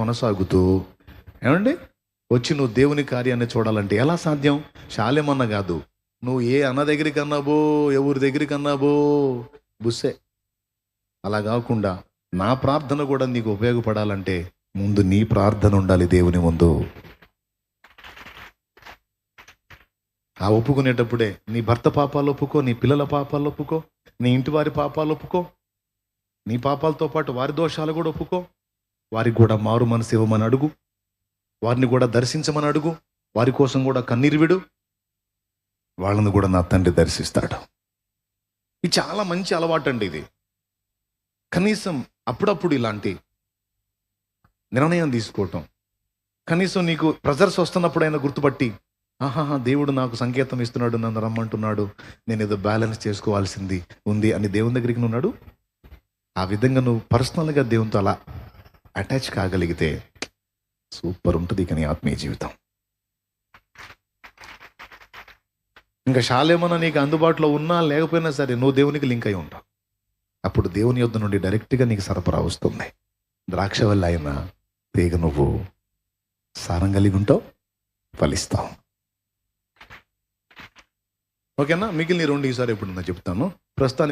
కొనసాగుతూ ఏమండి? వచ్చి నువ్వు దేవుని కార్యాన్ని చూడాలంటే ఎలా సాధ్యం? శాలేమన్న కాదు. నువ్వు ఏ అన్న దగ్గరికి అన్నాబో ఎవరి దగ్గరికి అన్నాబో బుస్సే. అలా కాకుండా నా ప్రార్థన కూడా నీకు ఉపయోగపడాలంటే ముందు నీ ప్రార్థన ఉండాలి దేవుని ముందు. ఆ ఒప్పుకునేటప్పుడే నీ భర్త పాపాలు ఒప్పుకో నీ పిల్లల పాపాలు ఒప్పుకో నీ ఇంటి వారి పాపాలు ఒప్పుకో నీ పాపాలతో పాటు వారి దోషాలు కూడా ఒప్పుకో. వారికి కూడా మారు మనసు ఇవ్వమని అడుగు. వారిని కూడా దర్శించమని అడుగు. వారి కోసం కూడా కన్నీరు విడు. వాళ్ళని కూడా నా తండ్రి దర్శిస్తాడు. ఇది చాలా మంచి అలవాటు అండి ఇది. కనీసం అప్పుడప్పుడు ఇలాంటి నిర్ణయం తీసుకోవటం. కనీసం నీకు ప్రెజర్స్ వస్తున్నప్పుడైనా గుర్తుపట్టి ఆహాహా దేవుడు నాకు సంకేతం ఇస్తున్నాడు నన్ను రమ్మంటున్నాడు. నేను ఏదో బ్యాలెన్స్ చేసుకోవాల్సింది ఉంది అని దేవుని దగ్గరికి నువ్వు ఆ విధంగా నువ్వు పర్సనల్గా దేవునితో అలా అటాచ్ కాగలిగితే సూపర్ ఉంటుంది ఇక నీ ఆత్మీయ జీవితం. ఇంకా శాలేమన్నా నీకు అందుబాటులో ఉన్నా లేకపోయినా సరే నువ్వు దేవునికి లింక్ అయి ఉంటావు. అప్పుడు దేవుని యొద్ద నుండి డైరెక్ట్గా నీకు సరఫరా వస్తుంది. ద్రాక్ష వల్ల అయినా తీగ నువ్వు సారం కలిగి ఉంటావు ఫలిస్తావు. ఓకేనా? మిగిలిన రెండు ఈసారి ఎప్పుడున్నా చెప్తాను. ప్రస్తుతానికి